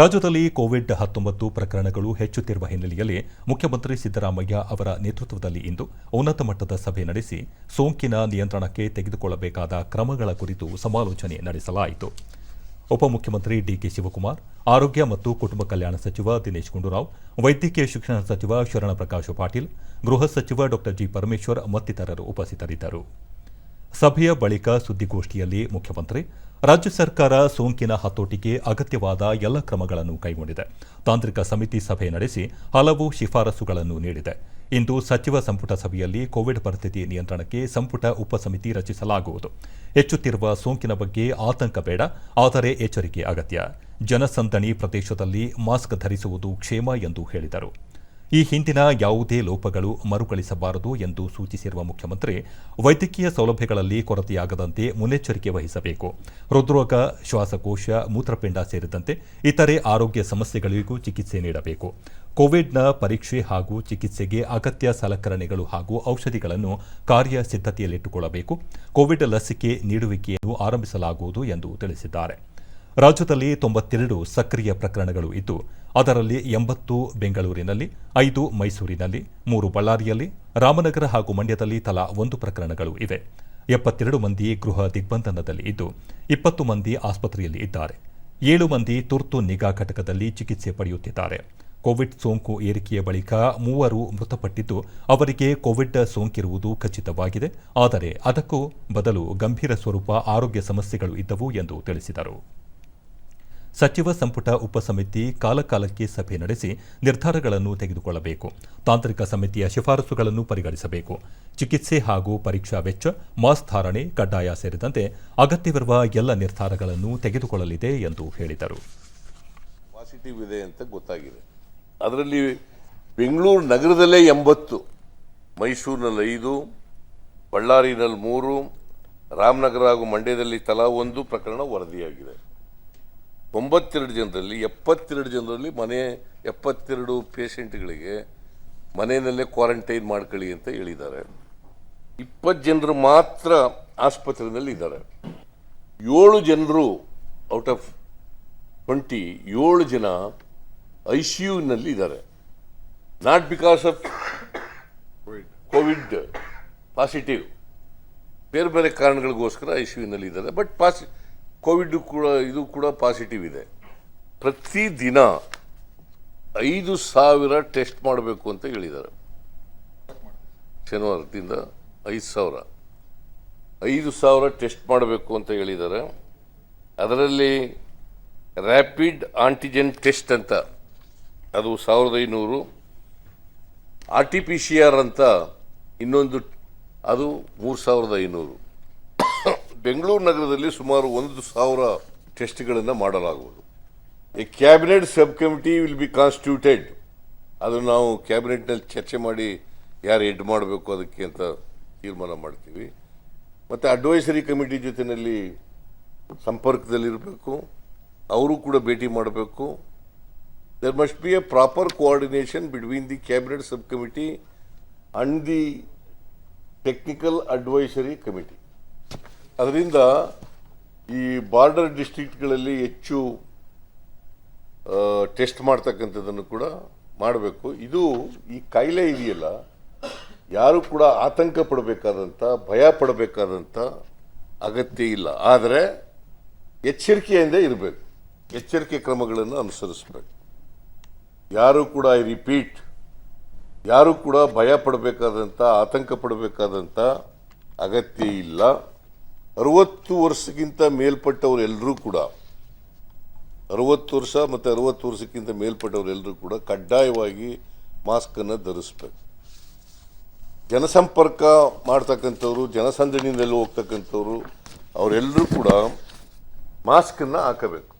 ರಾಜ್ಯದಲ್ಲಿ ಕೋವಿಡ್ ಹತ್ತೊಂಬತ್ತು ಪ್ರಕರಣಗಳು ಹೆಚ್ಚುತ್ತಿರುವ ಹಿನ್ನೆಲೆಯಲ್ಲಿ ಮುಖ್ಯಮಂತ್ರಿ ಸಿದ್ದರಾಮಯ್ಯ ಅವರ ನೇತೃತ್ವದಲ್ಲಿ ಇಂದು ಉನ್ನತ ಮಟ್ಟದ ಸಭೆ ನಡೆಸಿ ಸೋಂಕಿನ ನಿಯಂತ್ರಣಕ್ಕೆ ತೆಗೆದುಕೊಳ್ಳಬೇಕಾದ ಕ್ರಮಗಳ ಕುರಿತು ಸಮಾಲೋಚನೆ ನಡೆಸಲಾಯಿತು. ಉಪಮುಖ್ಯಮಂತ್ರಿ ಡಿಕೆ ಶಿವಕುಮಾರ್, ಆರೋಗ್ಯ ಮತ್ತು ಕುಟುಂಬ ಕಲ್ಯಾಣ ಸಚಿವ ದಿನೇಶ್ ಗುಂಡೂರಾವ್, ವೈದ್ಯಕೀಯ ಶಿಕ್ಷಣ ಸಚಿವ ಶರಣಪ್ರಕಾಶ್ ಪಾಟೀಲ್, ಗೃಹ ಸಚಿವ ಡಾ ಜಿ ಪರಮೇಶ್ವರ್ ಮತ್ತಿತರರು ಉಪಸ್ಥಿತರಿದ್ದರು. ಸಭೆಯ ಬಳಿಕ ಸುದ್ದಿಗೋಷ್ಠಿಯಲ್ಲಿ ಮುಖ್ಯಮಂತ್ರಿ, ರಾಜ್ಯ ಸರ್ಕಾರ ಸೋಂಕಿನ ಹತೋಟಿಗೆ ಅಗತ್ಯವಾದ ಎಲ್ಲ ಕ್ರಮಗಳನ್ನು ಕೈಗೊಂಡಿದೆ. ತಾಂತ್ರಿಕ ಸಮಿತಿ ಸಭೆ ನಡೆಸಿ ಹಲವು ಶಿಫಾರಸುಗಳನ್ನು ನೀಡಿದೆ. ಇಂದು ಸಚಿವ ಸಂಪುಟ ಸಭೆಯಲ್ಲಿ ಕೋವಿಡ್ ಪರಿಸ್ಥಿತಿ ನಿಯಂತ್ರಣಕ್ಕೆ ಸಂಪುಟ ಉಪಸಮಿತಿ ರಚಿಸಲಾಗುವುದು. ಹೆಚ್ಚುತ್ತಿರುವ ಸೋಂಕಿನ ಬಗ್ಗೆ ಆತಂಕ ಬೇಡ, ಆದರೆ ಎಚ್ಚರಿಕೆ ಅಗತ್ಯ. ಜನಸಂದಣಿ ಪ್ರದೇಶದಲ್ಲಿ ಮಾಸ್ಕ್ ಧರಿಸುವುದು ಕ್ಷೇಮ ಎಂದು ಹೇಳಿದರು. ಈ ಹಿಂದಿನ ಯಾವುದೇ ಲೋಪಗಳು ಮರುಕಳಿಸಬಾರದು ಎಂದು ಸೂಚಿಸಿರುವ ಮುಖ್ಯಮಂತ್ರಿ ವೈದ್ಯಕೀಯ ಸೌಲಭ್ಯಗಳಲ್ಲಿ ಕೊರತೆಯಾಗದಂತೆ ಮುನ್ನೆಚ್ಚರಿಕೆ ವಹಿಸಬೇಕು. ಹೃದ್ರೋಗ, ಶ್ವಾಸಕೋಶ, ಮೂತ್ರಪಿಂಡ ಸೇರಿದಂತೆ ಇತರೆ ಆರೋಗ್ಯ ಸಮಸ್ಯೆಗಳಿಗೂ ಚಿಕಿತ್ಸೆ ನೀಡಬೇಕು. ಕೋವಿಡ್ನ ಪರೀಕ್ಷೆ ಹಾಗೂ ಚಿಕಿತ್ಸೆಗೆ ಅಗತ್ಯ ಸಲಕರಣೆಗಳು ಹಾಗೂ ಔಷಧಿಗಳನ್ನು ಕಾರ್ಯಸಿದ್ಧತೆಯಲ್ಲಿಟ್ಟುಕೊಳ್ಳಬೇಕು. ಕೋವಿಡ್ ಲಸಿಕೆ ನೀಡುವಿಕೆಯನ್ನು ಆರಂಭಿಸಲಾಗುವುದು ಎಂದು ತಿಳಿಸಿದ್ದಾರೆ. ರಾಜ್ಯದಲ್ಲಿ ತೊಂಬತ್ತೆರಡು ಸಕ್ರಿಯ ಪ್ರಕರಣಗಳು ಇದ್ದು, ಅದರಲ್ಲಿ ಎಂಬತ್ತು ಬೆಂಗಳೂರಿನಲ್ಲಿ, ಐದು ಮೈಸೂರಿನಲ್ಲಿ, ಮೂರು ಬಳ್ಳಾರಿಯಲ್ಲಿ, ರಾಮನಗರ ಹಾಗೂ ಮಂಡ್ಯದಲ್ಲಿ ತಲಾ ಒಂದು ಪ್ರಕರಣಗಳು ಇವೆ. ಎಪ್ಪತ್ತೆರಡು ಮಂದಿ ಗೃಹ ದಿಗ್ಬಂಧನದಲ್ಲಿ ಇದ್ದು, ಇಪ್ಪತ್ತು ಮಂದಿ ಆಸ್ಪತ್ರೆಯಲ್ಲಿ ಇದ್ದಾರೆ. ಏಳು ಮಂದಿ ತುರ್ತು ನಿಗಾ ಘಟಕದಲ್ಲಿ ಚಿಕಿತ್ಸೆ ಪಡೆಯುತ್ತಿದ್ದಾರೆ. ಕೋವಿಡ್ ಸೋಂಕು ಏರಿಕೆಯ ಬಳಿಕ ಮೂವರು ಮೃತಪಟ್ಟಿದ್ದು, ಅವರಿಗೆ ಕೋವಿಡ್ ಸೋಂಕಿರುವುದು ಖಚಿತವಾಗಿದೆ. ಆದರೆ ಅದಕ್ಕೂ ಬದಲು ಗಂಭೀರ ಸ್ವರೂಪ ಆರೋಗ್ಯ ಸಮಸ್ಯೆಗಳು ಇದ್ದವು ಎಂದು ತಿಳಿಸಿದರು. ಸಚಿವ ಸಂಪುಟ ಉಪಸಮಿತಿ ಕಾಲಕಾಲಕ್ಕೆ ಸಭೆ ನಡೆಸಿ ನಿರ್ಧಾರಗಳನ್ನು ತೆಗೆದುಕೊಳ್ಳಬೇಕು. ತಾಂತ್ರಿಕ ಸಮಿತಿಯ ಶಿಫಾರಸುಗಳನ್ನು ಪರಿಗಣಿಸಬೇಕು. ಚಿಕಿತ್ಸೆ ಹಾಗೂ ಪರೀಕ್ಷಾ ವೆಚ್ಚ ಮಾಸ್ಕ್ ಧಾರಣೆ, ಕಡ್ಡಾಯ ಸೇರಿದಂತೆ ಅಗತ್ಯವಿರುವ ಎಲ್ಲ ನಿರ್ಧಾರಗಳನ್ನು ತೆಗೆದುಕೊಳ್ಳಲಿದೆ ಎಂದು ಹೇಳಿದರು. ಇದೆ ಅಂತ ಗೊತ್ತಾಗಿದೆ. ಅದರಲ್ಲಿ ಬೆಂಗಳೂರು ನಗರದಲ್ಲೇ ಎಂಬತ್ತು, ಮೈಸೂರಿನಲ್ಲಿ ಐದು, ಬಳ್ಳಾರಿನಲ್ಲಿ ಮೂರು, ರಾಮನಗರ ಹಾಗೂ ಮಂಡ್ಯದಲ್ಲಿ ತಲಾ ಒಂದು ಪ್ರಕರಣ ವರದಿಯಾಗಿದೆ. ತೊಂಬತ್ತೆರಡು ಜನರಲ್ಲಿ, ಎಪ್ಪತ್ತೆರಡು ಜನರಲ್ಲಿ ಮನೆ, ಎಪ್ಪತ್ತೆರಡು ಪೇಷೆಂಟ್ಗಳಿಗೆ ಮನೆಯಲ್ಲೇ ಕ್ವಾರಂಟೈನ್ ಮಾಡ್ಕೊಳ್ಳಿ ಅಂತ ಹೇಳಿದ್ದಾರೆ. ಇಪ್ಪತ್ತು ಜನರು ಮಾತ್ರ ಆಸ್ಪತ್ರೆಯಲ್ಲಿ ಇದ್ದಾರೆ ಏಳು ಜನರು ಔಟ್ ಆಫ್ ಟ್ವೆಂಟಿ ಏಳು ಜನ ಐ ಸಿ ಯುನಲ್ಲಿ ಇದ್ದಾರೆ not because of Covid positive. ಬೇರೆ ಬೇರೆ ಕಾರಣಗಳಿಗೋಸ್ಕರ ಐ ಸಿ ಯುನಲ್ಲಿ ಇದ್ದಾರೆ ಬಟ್ ಪಾಸಿ ಕೋವಿಡ್ ಕೂಡ, ಇದು ಕೂಡ ಪಾಸಿಟಿವ್ ಇದೆ. ಪ್ರತಿ ದಿನ ಐದು ಸಾವಿರ ಟೆಸ್ಟ್ ಮಾಡಬೇಕು ಅಂತ ಹೇಳಿದ್ದಾರೆ. ಶನಿವಾರದಿಂದ ಐದು ಸಾವಿರ. ಐದು ಸಾವಿರ ಟೆಸ್ಟ್ ಮಾಡಬೇಕು ಅಂತ ಹೇಳಿದ್ದಾರೆ. ಅದರಲ್ಲಿ ರ್ಯಾಪಿಡ್ ಆಂಟಿಜೆನ್ ಟೆಸ್ಟ್ ಅಂತ, ಅದು ಸಾವಿರದ ಐನೂರು. R T P C R ಅಂತ ಇನ್ನೊಂದು, ಅದು ಮೂರು ಸಾವಿರದ ಐನೂರು. ಬೆಂಗಳೂರು ನಗರದಲ್ಲಿ ಸುಮಾರು ಒಂದು ಸಾವಿರ ಟೆಸ್ಟ್ಗಳನ್ನು ಮಾಡಲಾಗುವುದು. A cabinet sub committee will be constituted. ಅದನ್ನು ನಾವು ಕ್ಯಾಬಿನೆಟ್ನಲ್ಲಿ ಚರ್ಚೆ ಮಾಡಿ ಯಾರು ಹೆಡ್ ಮಾಡಬೇಕು ಅದಕ್ಕೆ ಅಂತ ತೀರ್ಮಾನ ಮಾಡ್ತೀವಿ. ಮತ್ತು ಅಡ್ವೈಸರಿ ಕಮಿಟಿ ಜೊತೆಯಲ್ಲಿ ಸಂಪರ್ಕದಲ್ಲಿರಬೇಕು. ಅವರು ಕೂಡ ಭೇಟಿ ಮಾಡಬೇಕು. There must be a proper coordination between the cabinet sub committee and the technical advisory committee ಅದರಿಂದ ಈ ಬಾರ್ಡರ್ ಡಿಸ್ಟ್ರಿಕ್ಟ್ಗಳಲ್ಲಿ ಹೆಚ್ಚು ಟೆಸ್ಟ್ ಮಾಡ್ತಕ್ಕಂಥದ್ದನ್ನು ಕೂಡ ಮಾಡಬೇಕು. ಇದು ಈ ಕಾಯಿಲೆ ಇದೆಯಲ್ಲ, ಯಾರು ಕೂಡ ಆತಂಕ ಪಡಬೇಕಾದಂಥ, ಭಯ ಪಡಬೇಕಾದಂಥ ಅಗತ್ಯ ಇಲ್ಲ. ಆದರೆ ಎಚ್ಚರಿಕೆಯಿಂದ ಇರಬೇಕು. ಎಚ್ಚರಿಕೆ ಕ್ರಮಗಳನ್ನು ಅನುಸರಿಸಬೇಕು. ಯಾರು ಕೂಡ ಐ ರಿಪೀಟ್ ಯಾರು ಕೂಡ ಭಯ ಪಡಬೇಕಾದಂಥ, ಆತಂಕ ಪಡಬೇಕಾದಂಥ ಅಗತ್ಯ ಇಲ್ಲ. ಅರವತ್ತು ವರ್ಷಕ್ಕಿಂತ ಮೇಲ್ಪಟ್ಟವರೆಲ್ಲರೂ ಕೂಡ, ಅರವತ್ತು ವರ್ಷ ಮತ್ತು ಅರವತ್ತು ವರ್ಷಕ್ಕಿಂತ ಮೇಲ್ಪಟ್ಟವರೆಲ್ಲರೂ ಕೂಡ ಕಡ್ಡಾಯವಾಗಿ ಮಾಸ್ಕನ್ನು ಧರಿಸ್ಬೇಕು. ಜನಸಂಪರ್ಕ ಮಾಡ್ತಕ್ಕಂಥವ್ರು, ಜನಸಂದಣಿಯಿಂದಲೂ ಹೋಗ್ತಕ್ಕಂಥವ್ರು ಅವರೆಲ್ಲರೂ ಕೂಡ ಮಾಸ್ಕನ್ನು ಹಾಕಬೇಕು.